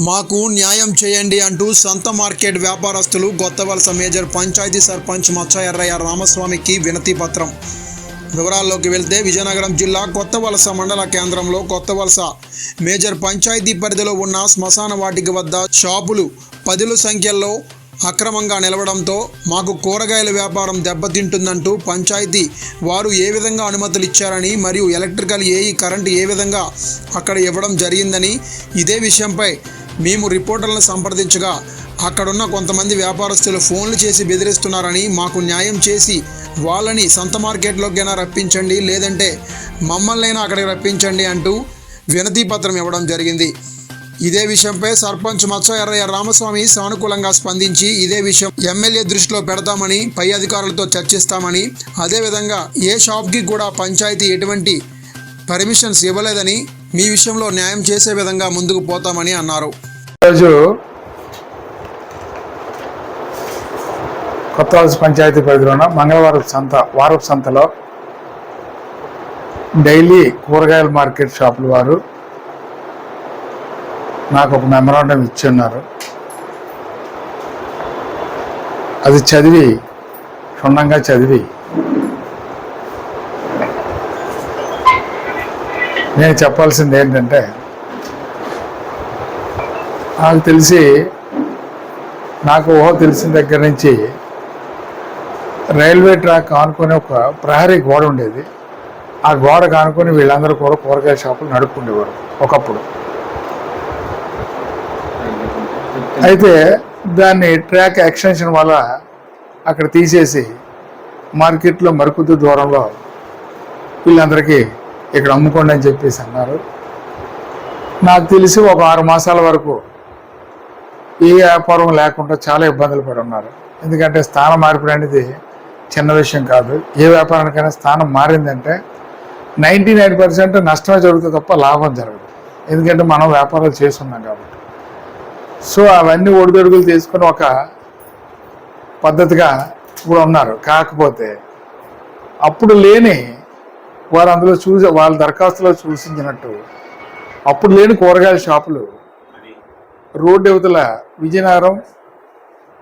మాకు న్యాయం చేయండి అంటూ సొంత మార్కెట్ వ్యాపారస్తులు కొత్తవలస మేజర్ పంచాయతీ సర్పంచ్ మచ్చయర్రయ్య రామస్వామికి వినతి పత్రం. వివరాల్లోకి వెళ్తే విజయనగరం జిల్లా కొత్తవలస మండల కేంద్రంలో కొత్తవలస మేజర్ పంచాయతీ పరిధిలో ఉన్న శ్మశాన వాటిక వద్ద షాపులు పదుల సంఖ్యలో అక్రమంగా నిలవడంతో మాకు కూరగాయల వ్యాపారం దెబ్బతింటుందంటూ పంచాయతీ వారు ఏ విధంగా అనుమతులు ఇచ్చారని మరియు ఎలక్ట్రికల్ ఏఈ కరెంటు ఏ విధంగా అక్కడ ఇవ్వడం జరిగిందని ఇదే విషయంపై మేము రిపోర్టర్లను సంప్రదించగా అక్కడున్న కొంతమంది వ్యాపారస్తులు ఫోన్లు చేసి బెదిరిస్తున్నారని మాకు న్యాయం చేసి వాళ్ళని సొంత మార్కెట్లోకైనా రప్పించండి లేదంటే మమ్మల్నైనా అక్కడికి రప్పించండి అంటూ వినతి పత్రం ఇవ్వడం జరిగింది. ఇదే విషయంపై సర్పంచ్ మత్స ఎర్రయ్య రామస్వామి సానుకూలంగా స్పందించి ఇదే విషయం ఎమ్మెల్యే దృష్టిలో పెడతామని పై అధికారులతో చర్చిస్తామని అదేవిధంగా ఏ షాప్కి కూడా పంచాయతీ ఎటువంటి పర్మిషన్స్ ఇవ్వలేదని మీ విషయంలో న్యాయం చేసే విధంగా ముందుకు పోతామని అన్నారు. ఈరోజు కొత్తవలస పంచాయతీ పరిధిలోన మంగళవారం సంత వారపు సంతలో డైలీ కూరగాయల మార్కెట్ షాపుల వారు నాకు ఒక మెమరాండం ఇచ్చి ఉన్నారు. అది చదివి క్షుణ్ణంగా చదివి నేను చెప్పాల్సింది ఏంటంటే నాకు తెలిసి నాకు ఊహ తెలిసిన దగ్గర నుంచి రైల్వే ట్రాక్ ఆనుకొని ఒక ప్రహరీ గోడ ఉండేది. ఆ గోడ కానుకొని వీళ్ళందరూ కూడా కూరగాయల షాపులు నడుపుకుండేవారు ఒకప్పుడు. అయితే దాన్ని ట్రాక్ ఎక్స్టెన్షన్ వల్ల అక్కడ తీసేసి మార్కెట్లో మరికొద్ది దూరంలో వీళ్ళందరికీ ఇక్కడ అమ్ముకోండి అని చెప్పేసి అన్నారు. నాకు తెలిసి ఒక ఆరు మాసాల వరకు ఏ వ్యాపారం లేకుండా చాలా ఇబ్బందులు పడి ఉన్నారు ఎందుకంటే స్థానం మార్పిడి అనేది చిన్న విషయం కాదు. ఏ వ్యాపారానికైనా స్థానం మారిందంటే నైంటీ నైన్ పర్సెంట్ నష్టమే జరుగుతుంది తప్ప లాభం జరగదు. ఎందుకంటే మనం వ్యాపారాలు చేస్తున్నాం కాబట్టి. సో అవన్నీ ఒడిదొడుగులు తీసుకొని ఒక పద్ధతిగా ఇప్పుడు ఉన్నారు. కాకపోతే అప్పుడు లేని వారు అందులో చూసి వాళ్ళ దరఖాస్తులో సూచించినట్టు అప్పుడు లేని కూరగాయల షాపులు. రోడ్డు యువతల విజయనగరం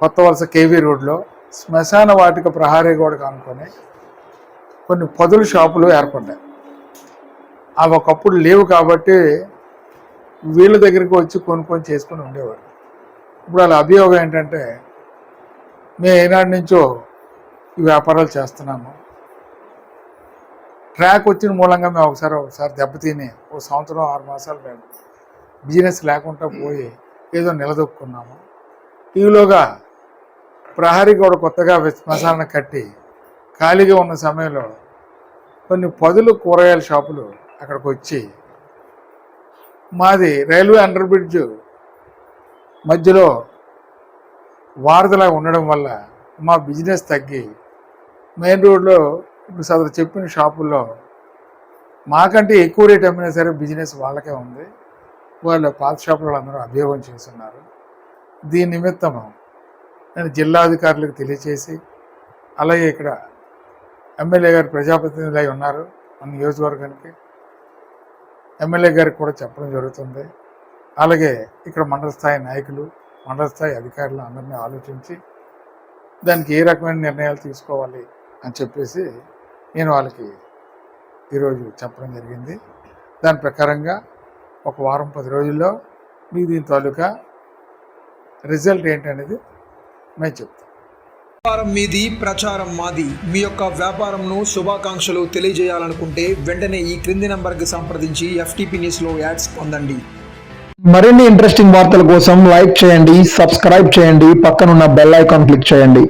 కొత్త వలస కేవీ రోడ్లో శ్మశాన వాటిక ప్రహారీ గోడకు అనుకొని కొన్ని పదుల షాపులు ఏర్పడ్డాయి. అవి ఒకప్పుడు లేవు కాబట్టి వీళ్ళ దగ్గరికి వచ్చి కొనుక్కొని చేసుకొని ఉండేవారు. ఇప్పుడు వాళ్ళ అభియోగం ఏంటంటే మేము ఏనాటి నుంచో ఈ వ్యాపారాలు చేస్తున్నాము. ట్రాక్ వచ్చిన మూలంగా మేము ఒకసారి ఒకసారి దెబ్బతిని ఒక సంవత్సరం ఆరు మాసాలు మేము బిజినెస్ లేకుండా పోయి ఏదో నిలదొక్కున్నాము. ఈలోగా ప్రహరీ కూడా కొత్తగా శ్మశాన కట్టి ఖాళీగా ఉన్న సమయంలో కొన్ని పదులు కూరగాయల షాపులు అక్కడికి వచ్చి మాది రైల్వే అండర్ బ్రిడ్జ్ మధ్యలో వారధలా ఉండడం వల్ల మా బిజినెస్ తగ్గి మెయిన్ రోడ్లో ఇప్పుడు సదరు చెప్పిన షాపుల్లో మాకంటే ఎక్కువ రేట్ అమ్మినా సరే బిజినెస్ వాళ్ళకే ఉంది. వాళ్ళు పాత షాపులు అందరూ అభియోగం చేస్తున్నారు. దీని నిమిత్తం నేను జిల్లా అధికారులకు తెలియచేసి అలాగే ఇక్కడ ఎమ్మెల్యే గారు ప్రజాప్రతినిధులై అయి ఉన్నారు మన నియోజకవర్గానికి. ఎమ్మెల్యే గారికి కూడా చెప్పడం జరుగుతుంది. అలాగే ఇక్కడ మండల స్థాయి నాయకులు మండల స్థాయి అధికారులు అందరినీ ఆలోచించి దానికి ఏ రకమైన నిర్ణయాలు తీసుకోవాలి అని చెప్పేసి నేను వాళ్ళకి ఈరోజు చెప్పడం జరిగింది. దాని ప్రకారంగా ఒక వారం పది రోజుల్లో మీకు దీని తాలూకా రిజల్ట్ ఏంటనేది మేము చెప్తాం. వ్యాపారం మీది ప్రచారం మాది. మీ యొక్క వ్యాపారంను శుభాకాంక్షలు తెలియజేయాలనుకుంటే వెంటనే ఈ క్రింది నంబర్కి సంప్రదించి ఎఫ్టీపీ న్యూస్లో యాడ్స్ పొందండి. మరిన్ని ఇంట్రెస్టింగ్ వార్తల కోసం లైక్ చేయండి సబ్స్క్రైబ్ చేయండి పక్కనున్న బెల్ ఐకాన్ క్లిక్ చేయండి.